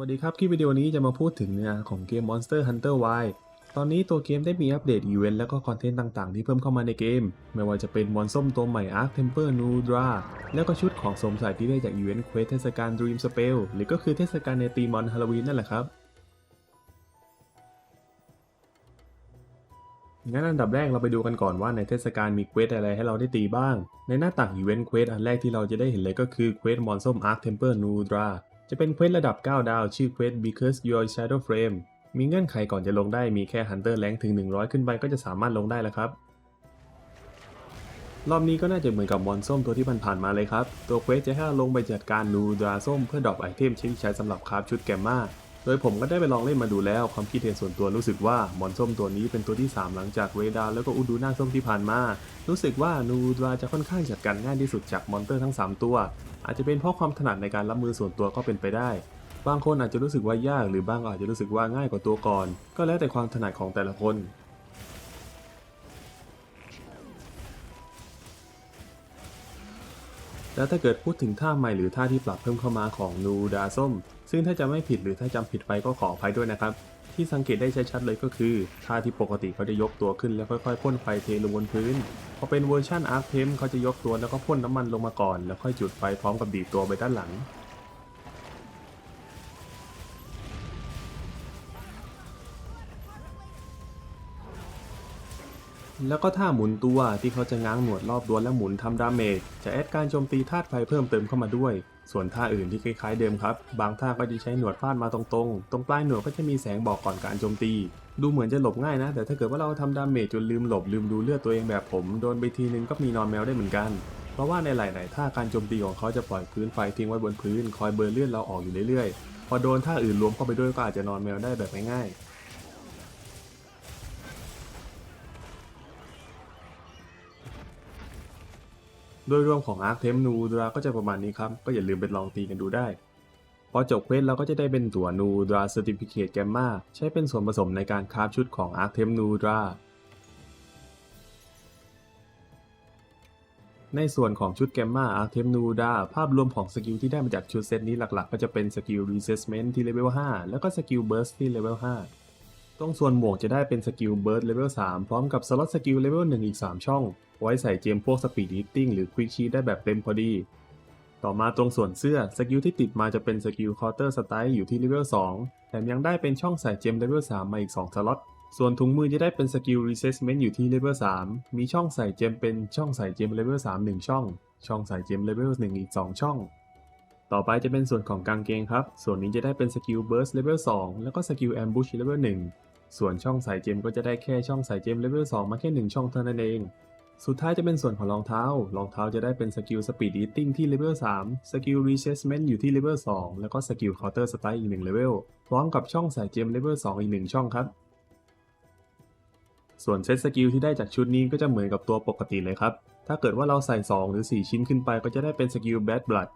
วัสดีครับ คลิปวิดีโอนี้จะมาพูดถึงเนื้อของเกม Monster Hunter Y ตอนนี้ตัวเกมได้มีอัปเดตอีเวนต์และก็คอนเทนต์ต่างๆ ที่เพิ่มเข้ามาในเกม ไม่ว่าจะเป็นมอนส้มตัวใหม่ Arc Temper Nudra แล้วก็ชุดของสมใส่ที่ได้จากอีเวนต์เควสเทศกาล Dream Spell หรือก็คือเทศกาลในตีมอนฮาโลวีนนั่นแหละครับ งั้นอันดับแรกเราไปดูกันก่อนว่าในเทศกาลมีเควสอะไรให้เราได้ตีบ้าง ในหน้าต่างอีเวนต์เควสอันแรกที่เราจะได้เห็นเลยก็คือเควสมอนส้ม Arc Temper Nudra จะเป็นเควสระดับ 9 ดาว ชื่อเควส Because Your Shadow Frame มีเงื่อนไขก่อนจะลงได้มีแค่ Hunter Rank ถึง 100 ขึ้นไปก็จะสามารถลงได้แล้วครับ รอบนี้ก็น่าจะเหมือนกับมอนส้มตัวที่ผ่านๆมาเลยครับ ตัวเควสจะให้าลงไปจัดการนูดราส้มเพื่อดรอปไอเทมที่ใช้สำหรับคราฟชุดแกมมา ดยผมก็ได้ไปลองเล่นมาดูแล้ว ความคิดเห็นส่วนตัวรู้สึกว่ามอนส้มตัวนี้เป็นตัวที่ 3 หลังจากเวดาแล้วก็อูดูน่าส้มที่ผ่านมา รู้สึกว่านูดราจะค่อนข้างจัดการง่ายที่สุดจากมอนเตอร์ทั้ง 3 ตัว อาจจะเป็นเพราะความถนัดในการรับมือส่วนตัวก็เป็นไปได้ บางคนอาจจะรู้สึกว่ายากหรือบางอาจจะรู้สึกว่าง่ายกว่าตัวก่อน ก็แล้วแต่ความถนัดของแต่ละคนแล้วถ้าเกิดพูดถึงท่าใหม่หรือท่าที่ปรับเพิ่มเข้ามาของนูดาส้ม ซึ่งถ้าจะไม่ผิดหรือถ้าจำผิดไปก็ขออภัยด้วยนะครับ ที่สังเกตได้ชัดๆเลยก็คือท่าที่ปกติเขาจะยกตัวขึ้นแล้วค่อยๆพ่นไฟเทลงบนพื้น พอเป็นเวอร์ชันอาร์คเทมเขาจะยกตัวแล้วก็พ่นน้ำมันลงมาก่อน แล้วค่อยจุดไฟพร้อมกับดีดตัวไปด้านหลังแล้วก็ท่าหมุนตัวที่เขาจะง้างหนวดรอบตัวและหมุนทำดาเมจจะแอดการโจมตีธาตุไฟเพิ่มเติมเข้ามาด้วย ส่วนท่าอื่นที่คล้ายๆเดิมครับ บางท่าก็จะใช้หนวดฟาดมาตรงๆ ตรงปลายหนวดก็จะมีแสงบอกก่อนการโจมตี ดูเหมือนจะหลบง่ายนะ แต่ถ้าเกิดว่าเราทำดาเมจจนลืมหลบลืมดูเลือดตัวเองแบบผม โดนไปทีนึงก็มีนอนแมวได้เหมือนกัน เพราะว่าในหลาย ๆ ท่าการโจมตีของเขาจะปล่อยพื้นไฟทิ้งไว้บนพื้น คอยเบอร์เลือดเราออกอยู่เรื่อยๆ พอโดนท่าอื่นรวมเข้าไปด้วยก็อาจจะนอนแมวได้แบบง่ายๆ โดยรวมของ Arc Temp Nu Dra ก็จะประมาณนี้ครับ ก็อย่าลืมไปลองตีกันดูได้ พอจบเควสเราก็จะได้เป็นตัว Nu Dra Certificate Gamma ใช้เป็นส่วนผสมในการคราฟชุดของ Arc Temp Nu Dra ในส่วนของชุด Gamma Arc Temp Nu Dra ภาพรวมของสกิลที่ได้มาจากชุดเซตนี้หลักๆ ก็จะเป็นสกิล Resistment ที่เลเวล5แล้วก็สกิล Burst ที่เลเวล5 ตรงส่วนหมวกจะได้เป็นสกิลเบิร์ดเลเวล3พร้อมกับสล็อตสกิลเลเวล1อีก 3 ช่อง ไว้ใส่เจมพวกสปีด i ิ t ติ้งหรือควิกชีได้แบบเต็มพอดี ต่อมาตรงส่วนเสื้อสกิลที่ติดมาจะเป็นสกิลคอร์เตอร์สไตล์อยู่ที่เลเวล2แถมยังได้เป็นช่องใส่เจมเลเวล3มาอีก 2 สล็อตส่วนถุงมือจะได้เป็นสกิล Resistment อยู่ที่เลเวล3มีช่องใส่เจมเป็นช่องใส่เจมเลเวล3 1 ช่อง ช่องใส่เจมเลเวล1อีก 2 ช่องต่อไปจะเป็นส่วนของกางเกงครับ ส่วนนี้จะได้เป็นสกิล Burst Level 2แล้วก็สกิล Ambush Level 1 ส่วนช่องสายเจมก็จะได้แค่ช่องสายเจม Level 2มาแค่ 1 ช่องเท่านั้นเอง สุดท้ายจะเป็นส่วนของรองเท้า รองเท้าจะได้เป็นสกิล Speed Eating ที่ Level 3สกิล Resistment อยู่ที่ Level 2แล้วก็สกิล Counter Strike อีก1 Level พร้อมกับช่องสายเจม Level 2อีก 1 ช่องครับ ส่วนเซตสกิลที่ได้จากชุดนี้ก็จะเหมือนกับตัวปกติเลยครับ ถ้าเกิดว่าเราใส่ 2 หรือ 4 ชิ้นขึ้นไปก็จะได้เป็นสกิล Bad Blood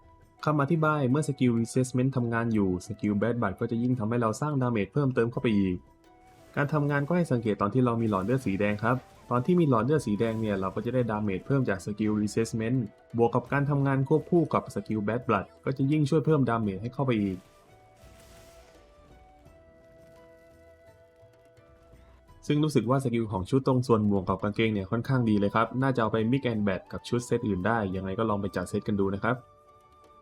คำอธิบายเมื่อสกิล Resistment ทำงานอยู่สกิล Bad Blood ก็จะยิ่งทำให้เราสร้างดาเมจเพิ่มเติมเข้าไปอีก การทำงานก็ให้สังเกตตอนที่เรามีหลอดเลือดสีแดงครับ ตอนที่มีหลอดเลือดสีแดงเนี่ยเราก็จะได้ดาเมจเพิ่มจากสกิล Resistment บวกกับการทำงานควบคู่กับสกิล Bad Blood ก็จะยิ่งช่วยเพิ่มดาเมจให้เข้าไปอีกซึ่งรู้สึกว่าสกิลของชุดตรงส่วนหมวกกับกางเกงเนี่ยค่อนข้างดีเลยครับ น่าจะเอาไป mix and match กับชุดเซตอื่นได้ ยังไงก็ลองไปจัดเซตกันดูนะครับ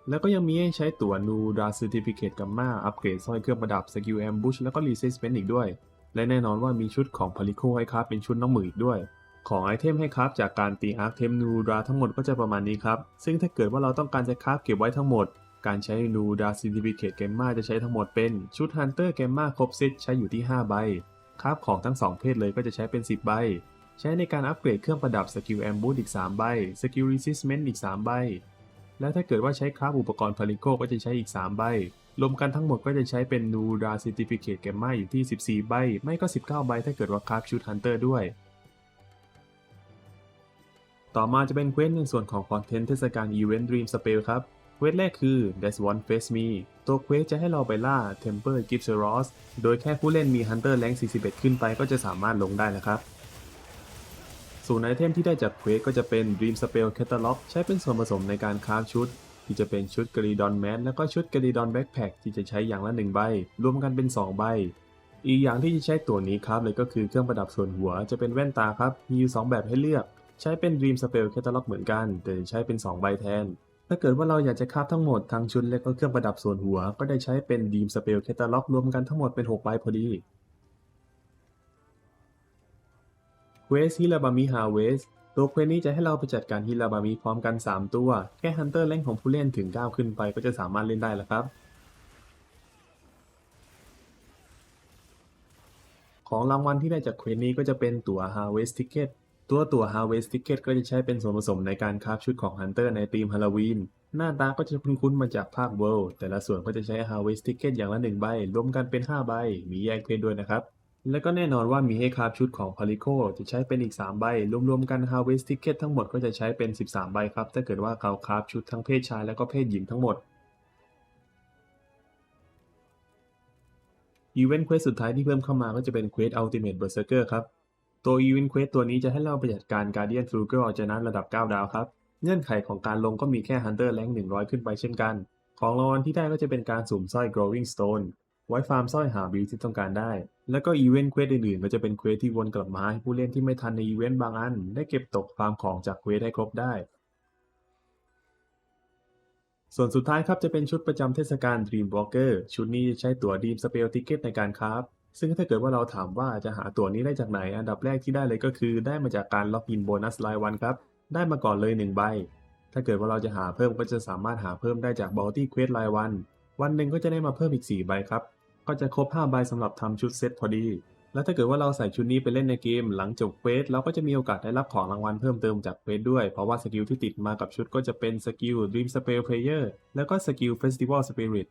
แล้วก็ยังมีให้ใช้ตั๋ว Nu Dra Certificate Gamma อัปเกรดสร้อยเครื่องประดับสกิล Ambush แล้วก็ Resistment อีกด้วย และแน่นอนว่ามีชุดของ Palico ให้ครับเป็นชุดน้องหมืออีกด้วย ของไอเทมให้ครับจากการตี Arc Temp Nu Dra ทั้งหมดก็จะประมาณนี้ครับ ซึ่งถ้าเกิดว่าเราต้องการจะคราฟเก็บไว้ทั้งหมด การใช้ Nu Dra Certificate Gamma จะใช้ทั้งหมดเป็นชุด Hunter Gamma ครบเซตใช้อยู่ที่ 5 ใบคราฟของทั้ง 2 เพศเลยก็จะใช้เป็น 10 ใบ ใช้ในการอัปเกรดเครื่องประดับสกิล Ambush อีก 3 ใบสกิล Resistment อีก 3 ใบแล้วถ้าเกิดว่าใช้คราฟอุปกรณ์พาริโกก็จะใช้อีก 3 ใบ รวมกันทั้งหมดก็จะใช้เป็น Nu Dra Certificate Gamma อยู่ที่ 14 ใบ ไม่ก็ 19 ใบถ้าเกิดว่าคราฟชุด Hunter ด้วย ต่อมาจะเป็นเควสในส่วนของคอนเทนต์เทศกาลอีเวนต์ Dream Spell ครับเควสแรกคือ There's One Face Me ตัวเควสจะให้เราไปล่า Temper g i p s r o s โดยแค่ผู้เล่นมี Hunter Rank 41 ขึ้นไปก็จะสามารถลงได้แล้วครับส่วนไอเทมที่ได้จากเควสก็จะเป็น Dream Spell Catalog ใช้เป็นส่วนผสมในการคราฟชุด ที่จะเป็นชุดกรีดอนแมสแล้วก็ชุดกรีดอนแบ็คแพคที่จะใช้อย่างละหนึ่งใบ รวมกันเป็น 2 ใบ อีกอย่างที่จะใช้ตัวนี้ครับเลยก็คือเครื่องประดับส่วนหัวจะเป็นแว่นตาครับมีอยู่ 2 แบบให้เลือก ใช้เป็น Dream Spell Catalog เหมือนกัน แต่ใช้เป็น 2 ใบแทน ถ้าเกิดว่าเราอยากจะคาฟทั้งหมดทั้งชุดและก็เครื่องประดับส่วนหัว ก็ได้ใช้เป็น Dream Spell Catalog รวมกันทั้งหมดเป็น6ใบพอดีเวสฮิราบามิฮาเวส ตัวเควสนี้จะให้เราไปจัดการฮิราบามิพร้อมกัน 3 ตัว แค่ฮันเตอร์แรงของผู้เล่นถึง 9 ขึ้นไปก็จะสามารถเล่นได้แล้วครับ ของรางวัลที่ได้จากเควสนี้ก็จะเป็นตั๋ว Harvest Ticket ตัวตั๋ว Harvest Ticket ก็จะใช้เป็นส่วนผสมในการคราฟชุดของฮันเตอร์ในธีมฮาโลวีนหน้าตาก็จะคุ้นๆมาจากภาค World แต่ละส่วนก็จะใช้ Harvest Ticket อย่างละ 1 ใบ รวมกันเป็น 5 ใบ มีแยกเพศด้วยนะครับ และก็แน่นอนว่ามีให้คราฟชุดของ p a l i c o จะใช้เป็นอีก 3 ใบ รวมๆกัน Harvest Ticket ทั้งหมดก็จะใช้เป็น 13 ใบครับ ถ้าเกิดว่าเขาคราฟชุดทั้งเพศชายและก็เพศหญิงทั้งหมดอีเวนต์เควสสุดท้ายที่เพิ่มเข้ามาก็จะเป็นเควส Ultimate Berserker ครับ ตัวอีเวนต์เควสตัวนี้จะให้เราไปจัดการ Guardian f l u g e r จะนั้นระดับ 9 ดาวครับ เงื่อนไขของการลงก็มีแค่ Hunter Rank 100 ขึ้นไปเช่นกัน ของรางวัลที่ได้ก็จะเป็นการสุ่มสร้อย Growing Stone ไว้ฟาร์มสร้อยหาบิลที่ต้องการได้ แล้วก็อีเวนต์เควสอื่นๆก็จะเป็นเควสที่วนกลับมาให้ผู้เล่นที่ไม่ทันในอีเวนต์บางอัน ได้เก็บตกฟาร์มของจากเควสให้ครบได้ ส่วนสุดท้ายครับจะเป็นชุดประจำเทศกาล Dreamwalker ชุดนี้จะใช้ตั๋ว Dream Spell Ticket ในการคราฟซึ่งถ้าเกิดว่าเราถามว่าจะหาตั๋วนี้ได้จากไหน อันดับแรกที่ได้เลยก็คือ ได้มาจากการล็อกอินโบนัสรายวันครับ ได้มาก่อนเลย 1 ใบ ถ้าเกิดว่าเราจะหาเพิ่มก็จะสามารถหาเพิ่มได้จาก Bounty Quest รายวัน วันหนึ่งก็จะได้มาเพิ่มอีก 4 ใบครับ ก็จะครบ5ใบสำหรับทำชุดเซตพอดี แล้วถ้าเกิดว่าเราใส่ชุดนี้ไปเล่นในเกม หลังจบเควสเราก็จะมีโอกาสได้รับของรางวัลเพิ่มเติมจากเควสด้วย เพราะว่าสกิลที่ติดมากับชุดก็จะเป็นสกิล Dream Spell Player แล้วก็สกิล Festival Spirit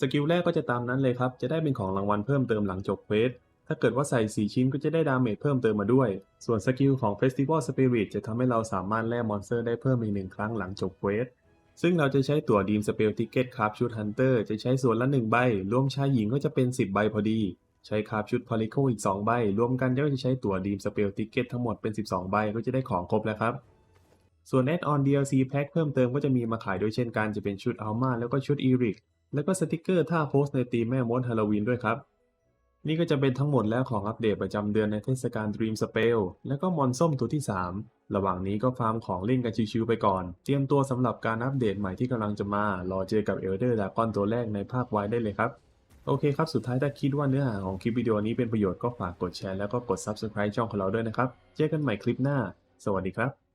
สกิลแรกก็จะตามนั้นเลยครับ จะได้เป็นของรางวัลเพิ่มเติมหลังจบเควสถ้าเกิดว่าใส่ 4 ชิ้นก็จะได้ดาเมจเพิ่มเติมมาด้วย ส่วนสกิลของ Festival Spirit จะทำให้เราสามารถแล่มอนสเตอร์ได้เพิ่มอีกหนึ่งครั้งหลังจบเควส ซึ่งเราจะใช้ตั๋ว Dream Spell Ticket ครับชุด Hunter จะใช้ส่วนละ 1 ใบ รวมชายหญิงก็จะเป็น 10 ใบพอดี ใช้คราบชุด p a l i c o อีก 2 ใบ รวมกันก็จะใช้ตั๋ว Dream Spell Ticket ทั้งหมดเป็น 12 ใบก็จะได้ของครบแล้วครับ ส่วน Add-on DLC Pack เพิ่มเติมก็จะมีมาขายด้วยเช่นกันจะเป็นชุด Alma แล้วก็ชุด Eric แล้วก็สติกเกอร์ท่าโพสในตีมแม่มดฮาโลวีนด้วยครับนี่ก็จะเป็นทั้งหมดแล้วของอัปเดตประจำเดือนในเทศกาล Dream Spell แล้วก็มอนส้มตัวที่ 3 ระหว่างนี้ก็ฟาร์มของเล่นกันชิวๆไปก่อน เตรียมตัวสำหรับการอัปเดตใหม่ที่กำลังจะมา รอเจอกับเอลเดอร์ดากอนตัวแรกในภาคไวได้เลยครับ โอเคครับ สุดท้ายถ้าคิดว่าเนื้อหาของคลิปวิดีโอนี้เป็นประโยชน์ก็ฝากกดแชร์แล้วก็กด Subscribe ช่องของเราด้วยนะครับ เจอกันใหม่คลิปหน้า สวัสดีครับ